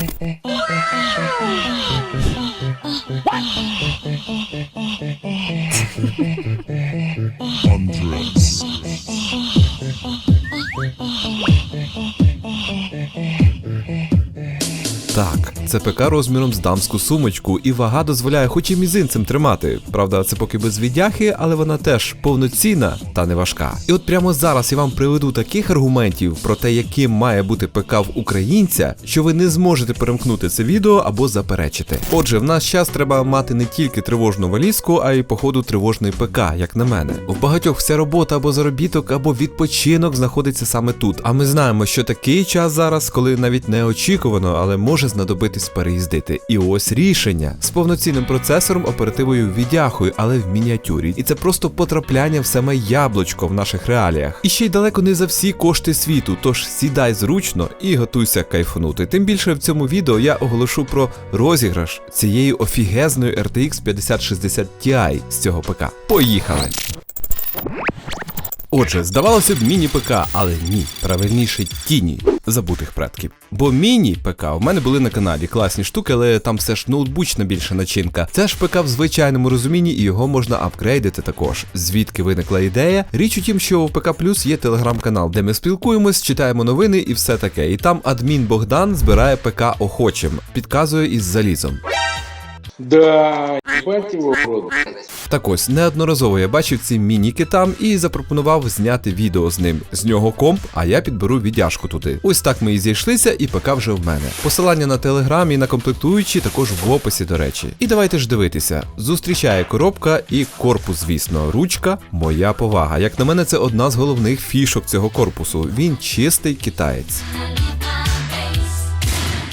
Так, це ПК розміром з дамську сумочку, і вага дозволяє хоч і мізинцем тримати. Правда, це поки без віддяхи, але вона теж повноцінна та не важка. І от прямо зараз я вам приведу таких аргументів про те, яким має бути ПК в українця, що ви не зможете перемкнути це відео або заперечити. Отже, в наш час треба мати не тільки тривожну валізку, а й походу тривожний ПК, як на мене. В багатьох вся робота або заробіток, або відпочинок знаходиться саме тут. А ми знаємо, що такий час зараз, коли навіть неочікувано, але може знадобитись переїздити. І ось рішення з повноцінним процесором, оперативою відяхою, але в мініатюрі. І це просто потрапляння в саме яблучко в наших реаліях. І ще й далеко не за всі кошти світу. Тож сідай зручно і готуйся кайфанути. Тим більше в цьому відео я оголошу про розіграш цієї офігезної RTX 5060 Ti з цього ПК. Поїхали! Отже, здавалося б, міні-ПК, але ні, правильніше тіні забутих предків. Бо міні-ПК у мене були на каналі класні штуки, але там все ж ноутбучна більша начинка. Це ж ПК в звичайному розумінні, і його можна апгрейдити також. Звідки виникла ідея? Річ у тім, що у ПК Плюс є телеграм-канал, де ми спілкуємось, читаємо новини і все таке. І там адмін Богдан збирає ПК охочим, підказує із залізом. Да, его в рот. Так ось неодноразово я бачив ці мініки там і запропонував зняти відео з ним. З нього комп, а я підберу віддяжку туди. Ось так ми і зійшлися, і ПК вже в мене. Посилання на телеграм і на комплектуючі також в описі, до речі. І давайте ж дивитися. Зустрічає коробка і корпус, звісно, ручка, моя повага. Як на мене, це одна з головних фішок цього корпусу. Він чистий китаєць.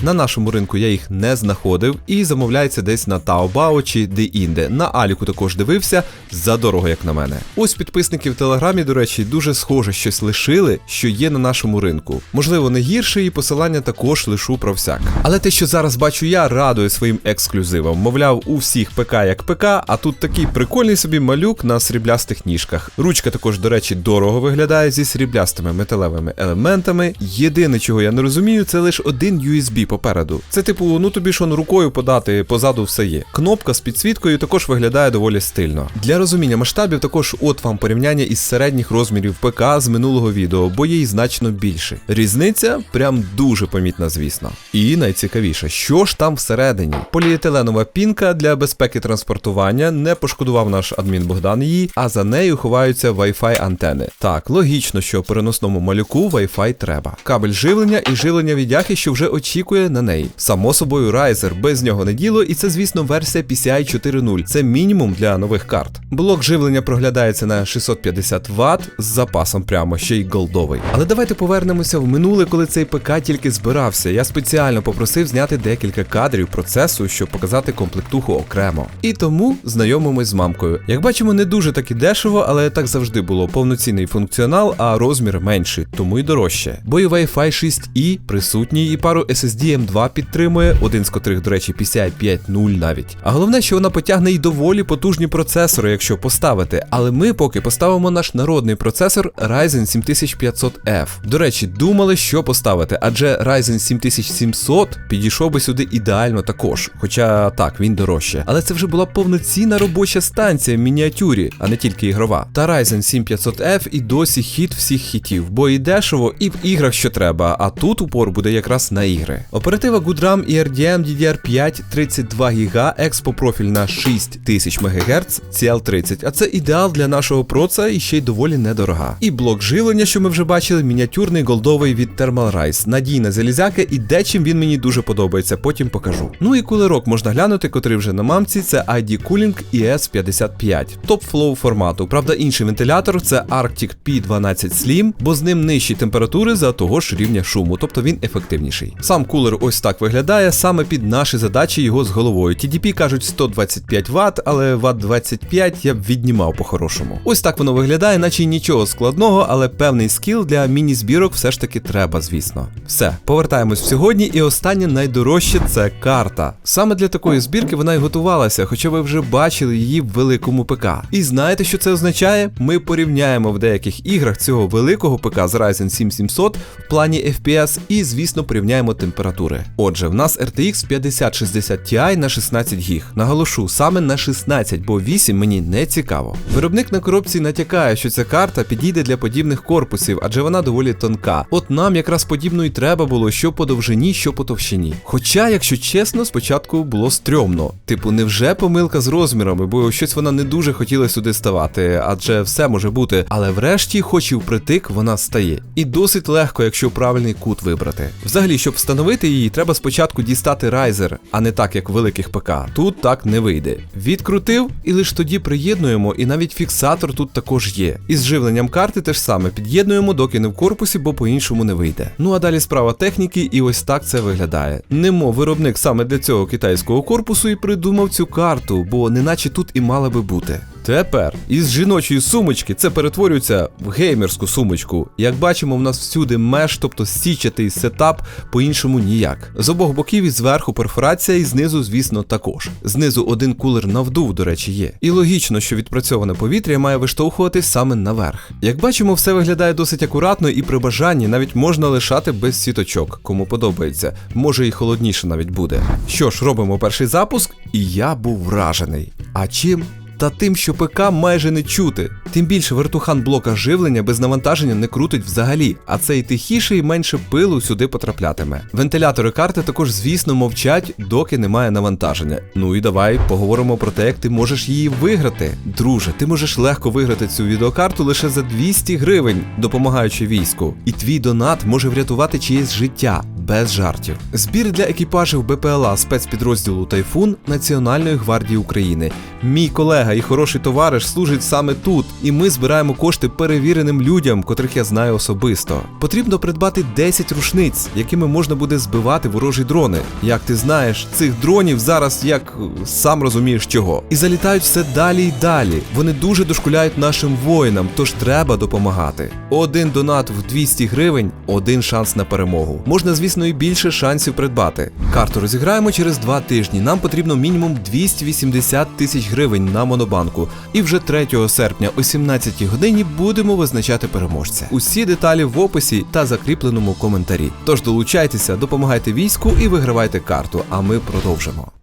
На нашому ринку я їх не знаходив і замовляється десь на Taobao чи де-інде. На Аліку також дивився задорого, як на мене. Ось підписники в Телеграмі, до речі, дуже схоже щось лишили, що є на нашому ринку. Можливо, не гірше, і посилання також лишу про всяк. Але те, що зараз бачу я, радує своїм ексклюзивом. Мовляв, у всіх ПК як ПК, а тут такий прикольний собі малюк на сріблястих ніжках. Ручка також, до речі, дорого виглядає зі сріблястими металевими елементами. Єдине, чого я не розумію, це лише один USB попереду. Це типу, ну тобі ж он рукою подати, позаду все є. Кнопка з підсвіткою також виглядає доволі стильно. Для розуміння масштабів також от вам порівняння із середніх розмірів ПК з минулого відео, бо є й значно більше. Різниця прям дуже помітна, звісно. І найцікавіше, що ж там всередині? Поліетиленова пінка для безпеки транспортування не пошкодував наш адмін Богдан її, а за нею ховаються Wi-Fi антени. Так, логічно, що переносному малюку Wi-Fi треба. Кабель живлення і живлення відяхи, що вже очікує на неї. Само собою, Riser, без нього не діло, і це, звісно, версія PCI 4.0. Це мінімум для нових карт. Блок живлення проглядається на 650 Вт з запасом прямо ще й голдовий. Але давайте повернемося в минуле, коли цей ПК тільки збирався. Я спеціально попросив зняти декілька кадрів процесу, щоб показати комплектуху окремо. І тому знайомимось з мамкою. Як бачимо, не дуже так і дешево, але так завжди було повноцінний функціонал, а розмір менший, тому й дорожче. Бо і Wi-Fi 6E присутній, і пару SSD M2 підтримує, один з котрих, до речі, PCI 5.0 навіть. А головне, що вона потягне й доволі потужні процесори, якщо поставити. Але ми поки поставимо наш народний процесор Ryzen 7500F. До речі, думали, що поставити, адже Ryzen 7700 підійшов би сюди ідеально також. Хоча так, він дорожче. Але це вже була повноцінна робоча станція в мініатюрі, а не тільки ігрова. Та Ryzen 7500F і досі хіт всіх хітів, бо і дешево, і в іграх що треба, а тут упор буде якраз на ігри. Оператива GoodRAM і RDM DDR5 32 ГБ, експопрофіль на 6000 МГц, CL30, а це ідеал для нашого проца і ще й доволі недорога. І блок живлення, що ми вже бачили, мініатюрний голдовий від Thermal Rise, надійна залізяка, і дечим він мені дуже подобається, потім покажу. Ну і кулерок можна глянути, котрий вже на мамці, це ID Cooling ES55, топ-флоу формату. Правда, інший вентилятор це Arctic P12 Slim, бо з ним нижчі температури за того ж рівня шуму, тобто він ефективніший. Сам кулер ось так виглядає саме під наші задачі його з головою. TDP кажуть 125 Вт, але Вт 25 я б віднімав по-хорошому. Ось так воно виглядає, наче нічого складного, але певний скіл для міні-збірок все ж таки треба, звісно. Все, повертаємось в сьогодні, і останнє найдорожче це карта. Саме для такої збірки вона й готувалася, хоча ви вже бачили її в великому ПК. І знаєте, що це означає? Ми порівняємо в деяких іграх цього великого ПК з Ryzen 7700 в плані FPS і, звісно, порівняємо температури. Отже, в нас RTX 5060 Ti на 16 ГБ. Наголошу, саме на 16, бо 8 мені не цікаво. Виробник на коробці натякає, що ця карта підійде для подібних корпусів, адже вона доволі тонка. От нам якраз подібно і треба було, що по довжині, що по товщині. Хоча, якщо чесно, спочатку було стрьомно. Типу, невже помилка з розмірами, бо щось вона не дуже хотіла сюди ставати, адже все може бути. Але врешті, хоч і впритик, вона стає. І досить легко, якщо правильний кут вибрати. Взагалі, щоб встановити її, треба спочатку дістати райзер, а не так, як в великих ПК. Тут так не вийде. Відкрутив і лише тоді приєднуємо, і навіть фіксатор тут також є. І з живленням карти теж саме під'єднуємо, доки не в корпусі, бо по-іншому не вийде. Ну а далі справа техніки, і ось так це виглядає. Немо виробник саме для цього китайського корпусу і придумав цю карту, бо неначе тут і мала би бути. Тепер із жіночої сумочки це перетворюється в геймерську сумочку. Як бачимо, в нас всюди меш, тобто січатий сетап, по-іншому ніяк. З обох боків і зверху перфорація, і знизу, звісно, також. Знизу один кулер на вдув, до речі, є. І логічно, що відпрацьоване повітря має виштовхуватись саме наверх. Як бачимо, все виглядає досить акуратно, і при бажанні навіть можна лишати без сіточок, кому подобається. Може і холодніше навіть буде. Що ж, робимо перший запуск, і я був вражений. А чим? Та тим, що ПК майже не чути. Тим більше вертухан блока живлення без навантаження не крутить взагалі, а це і тихіше і менше пилу сюди потраплятиме. Вентилятори карти також, звісно, мовчать, доки немає навантаження. Ну і давай поговоримо про те, як ти можеш її виграти. Друже, ти можеш легко виграти цю відеокарту лише за 200 гривень, допомагаючи війську. І твій донат може врятувати чиєсь життя. Без жартів. Збір для екіпажів БПЛА спецпідрозділу Тайфун Національної гвардії України. Мій колега і хороший товариш служить саме тут, і ми збираємо кошти перевіреним людям, котрих я знаю особисто. Потрібно придбати 10 рушниць, якими можна буде збивати ворожі дрони. Як ти знаєш, цих дронів зараз як сам розумієш чого. І залітають все далі й далі. Вони дуже дошкуляють нашим воїнам, тож треба допомагати. Один донат в 200 гривень, один шанс на перемогу. Можна, звісно, і більше шансів придбати. Карту розіграємо через два тижні. Нам потрібно мінімум 280 тисяч гривень на монобанку. І вже 3 серпня о 17 годині будемо визначати переможця. Усі деталі в описі та закріпленому коментарі. Тож долучайтеся, допомагайте війську і вигравайте карту. А ми продовжимо.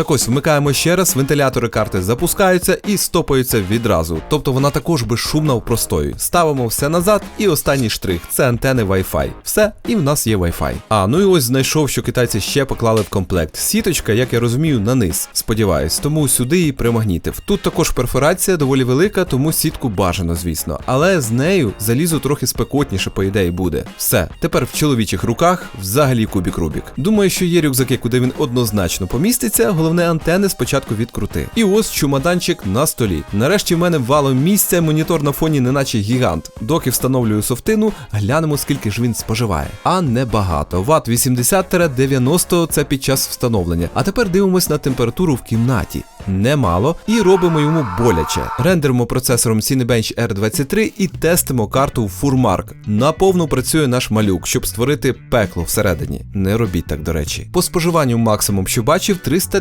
Так ось вмикаємо ще раз, вентилятори карти запускаються і стопаються відразу. Тобто вона також безшумна в простої. Ставимо все назад, і останній штрих це антени Wi-Fi. Все, і в нас є Wi-Fi. А ну і ось знайшов, що китайці ще поклали в комплект. Сіточка, як я розумію, на низ. Сподіваюсь, тому сюди її примагнітив. Тут також перфорація доволі велика, тому сітку бажано, звісно. Але з нею залізо трохи спекотніше, по ідеї, буде. Все, тепер в чоловічих руках взагалі кубік Рубік. Думаю, що є рюкзаки, куди він однозначно поміститься. Головне антени спочатку відкрути. І ось чумаданчик на столі. Нарешті в мене вало місця, монітор на фоні, неначе гігант. Доки встановлюю софтину, глянемо, скільки ж він споживає. А небагато. Ват 80-90 це під час встановлення. А тепер дивимось на температуру в кімнаті. Немало, і робимо йому боляче. Рендеримо процесором Cinebench R23 і тестимо карту Furmark. Наповну працює наш малюк, щоб створити пекло всередині. Не робіть так, до речі. По споживанню максимум, що бачив,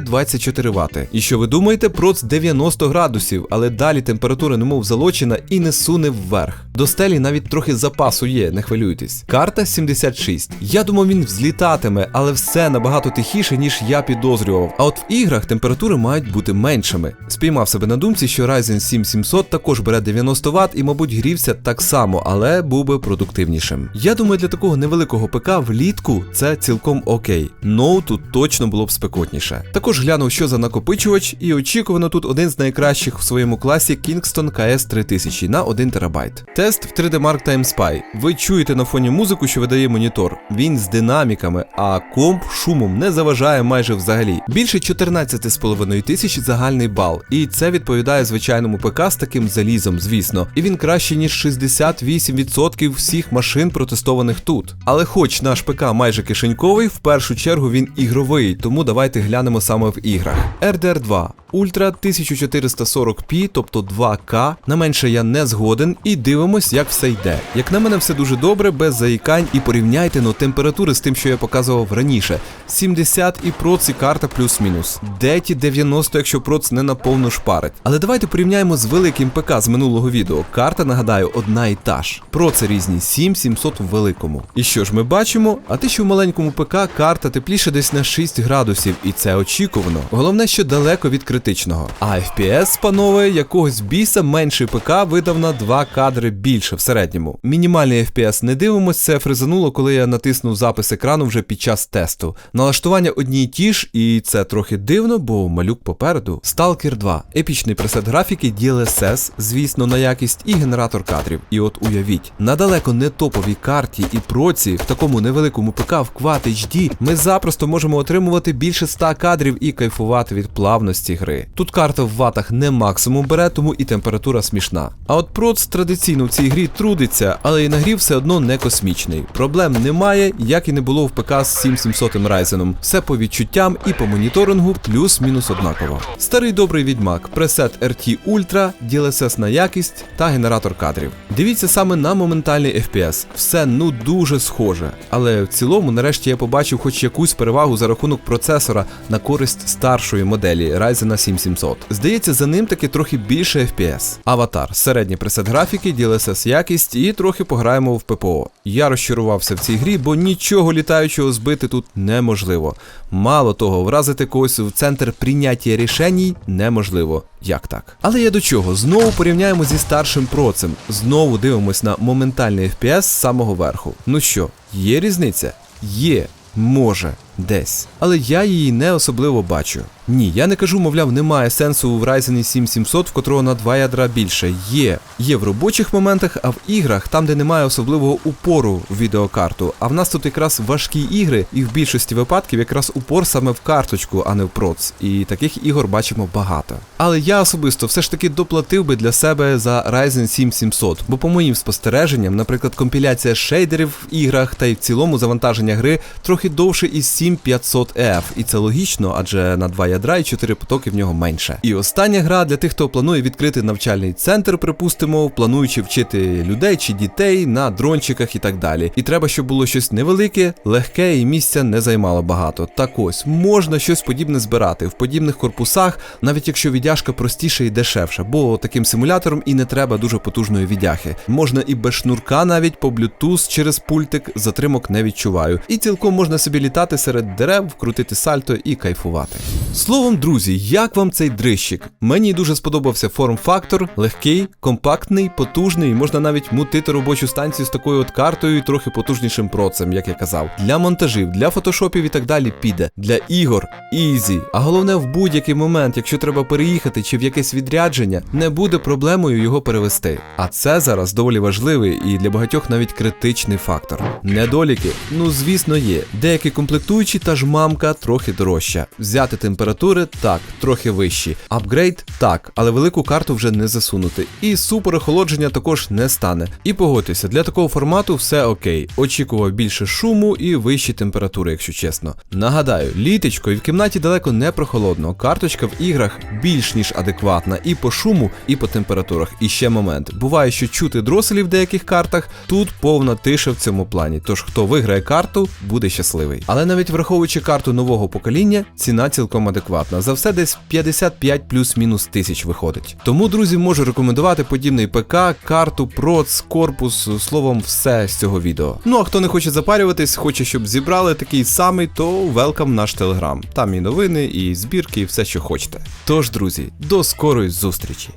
324 Вт. І що ви думаєте, проц 90 градусів, але далі температура немов залочена і не суне вверх. До стелі навіть трохи запасу є, не хвилюйтесь. Карта 76. Я думав, він взлітатиме, але все набагато тихіше, ніж я підозрював. А от в іграх температури мають бути меншими. Спіймав себе на думці, що Ryzen 7 700 також бере 90 Вт і, мабуть, грівся так само, але був би продуктивнішим. Я думаю, для такого невеликого ПК влітку це цілком окей. Ноуту точно було б спекотніше. Також глянув, що за накопичувач, і очікувано тут один з найкращих в своєму класі Kingston KS 3000 на 1 ТБ. Тест в 3D Mark Time Spy. Ви чуєте на фоні музику, що видає монітор. Він з динаміками, а комп шумом не заважає майже взагалі. Більше 14,5 тисяч загальний бал. І це відповідає звичайному ПК з таким залізом, звісно. І він краще, ніж 68% всіх машин протестованих тут. Але хоч наш ПК майже кишеньковий, в першу чергу він ігровий, тому давайте глянемо саме в іграх. RDR2 Ultra 1440p, тобто 2К. На менше я не згоден і дивимось, як все йде. Як на мене, все дуже добре, без заїкань, і порівняйте ну, температури з тим, що я показував раніше. 70 і проц і карта плюс-мінус. Де ті 90, якщо проц не наповну шпарить. Але давайте порівняємо з великим ПК з минулого відео. Карта, нагадаю, одна і та ж. Проци різні, 7700 в великому. І що ж ми бачимо? А те, що в маленькому ПК карта тепліше десь на 6 градусів, і це очікувано. Головне, що далеко від критичного. А FPS, панове, якогось біса менший ПК видав на 2 кадри більше в середньому. Мінімальний FPS не дивимось, це фризануло, коли я натиснув запис екрану вже під час тесту. Налаштування одні й ті ж, і це трохи дивно, бо малюк попереду. Stalker 2. Епічний пресет графіки, DLSS, звісно, на якість і генератор кадрів. І от уявіть, на далеко не топовій карті і проці в такому невеликому ПК в Quad HD ми запросто можемо отримувати більше 100 кадрів і кайфувати від плавності гри. Тут карта в ватах не максимум бере, тому і температура смішна. А от проц традиційно в цій грі трудиться, але і нагрів все одно не космічний. Проблем немає, як і не було в ПК з 7700 Ryzen. Все по відчуттям і по моніторингу плюс-мінус однаково. Старий добрий відьмак, пресет RT Ultra, DLSS на якість та генератор кадрів. Дивіться саме на моментальний FPS. Все ну дуже схоже. Але в цілому, нарешті, я побачив хоч якусь перевагу за рахунок процесора на користь старшої моделі Ryzen 7700. Здається, за ним таки трохи більше FPS. Аватар, середній пресет графіки, DLSS якість і трохи пограємо в ППО. Я розчарувався в цій грі, бо нічого літаючого збити тут неможливо. Мало того, вразити когось в центр прийняття рішень неможливо. Як так? Але я до чого? Знову порівняємо зі старшим процем. Знову дивимось на моментальний FPS з самого верху. Ну що, є різниця? Є, може, десь. Але я її не особливо бачу. Ні, я не кажу, мовляв, немає сенсу в Ryzen 7700, в котрого на два ядра більше. Є. Є в робочих моментах, а в іграх, там, де немає особливого упору в відеокарту. А в нас тут якраз важкі ігри, і в більшості випадків якраз упор саме в карточку, а не в проц. І таких ігор бачимо багато. Але я особисто все ж таки доплатив би для себе за Ryzen 7700, бо по моїм спостереженням, наприклад, компіляція шейдерів в іграх та й в цілому завантаження гри трохи довше із 7500F, і це логічно, адже на два ядра і 4 потоки в нього менше. І остання гра для тих, хто планує відкрити навчальний центр, припустимо, плануючи вчити людей чи дітей на дрончиках і так далі. І треба, щоб було щось невелике, легке і місця не займало багато. Так ось можна щось подібне збирати в подібних корпусах, навіть якщо віддяжка простіша і дешевша, бо таким симулятором і не треба дуже потужної віддяхи. Можна і без шнурка навіть по Bluetooth через пультик затримок не відчуваю. І цілком можна собі літати серед дерев, крутити сальто і кайфувати. Словом, друзі, як вам цей дрищик? Мені дуже сподобався форм-фактор, легкий, компактний, потужний. Можна навіть мутити робочу станцію з такою от картою і трохи потужнішим процем, як я казав. Для монтажів, для фотошопів і так далі піде. Для ігор ізі. А головне, в будь-який момент, якщо треба переїхати чи в якесь відрядження, не буде проблемою його перевести. А це зараз доволі важливий і для багатьох навіть критичний фактор. Недоліки, ну звісно, є. Деякі комплектуючі та ж мамка трохи дорожча. Взяти температури так, трохи вищі. Апгрейд так, але велику карту вже не засунути. І супер охолодження також не стане. І погодьтеся, для такого формату все окей. Очікував більше шуму і вищі температури, якщо чесно. Нагадаю, літочко і в кімнаті далеко не прохолодно. Карточка в іграх більш ніж адекватна і по шуму, і по температурах. І ще момент. Буває, що чути дроселі в деяких картах. Тут повна тиша в цьому плані. Тож хто виграє карту, буде щасливий. Але навіть враховуючи карту нового покоління, ціна цілком адекватна. За все десь 55 плюс-мінус тисяч виходить. Тому, друзі, можу рекомендувати подібний ПК, карту, проц, корпус, словом, все з цього відео. Ну а хто не хоче запарюватись, хоче, щоб зібрали такий самий, то велкам наш телеграм. Там і новини, і збірки, і все, що хочете. Тож, друзі, до скорої зустрічі!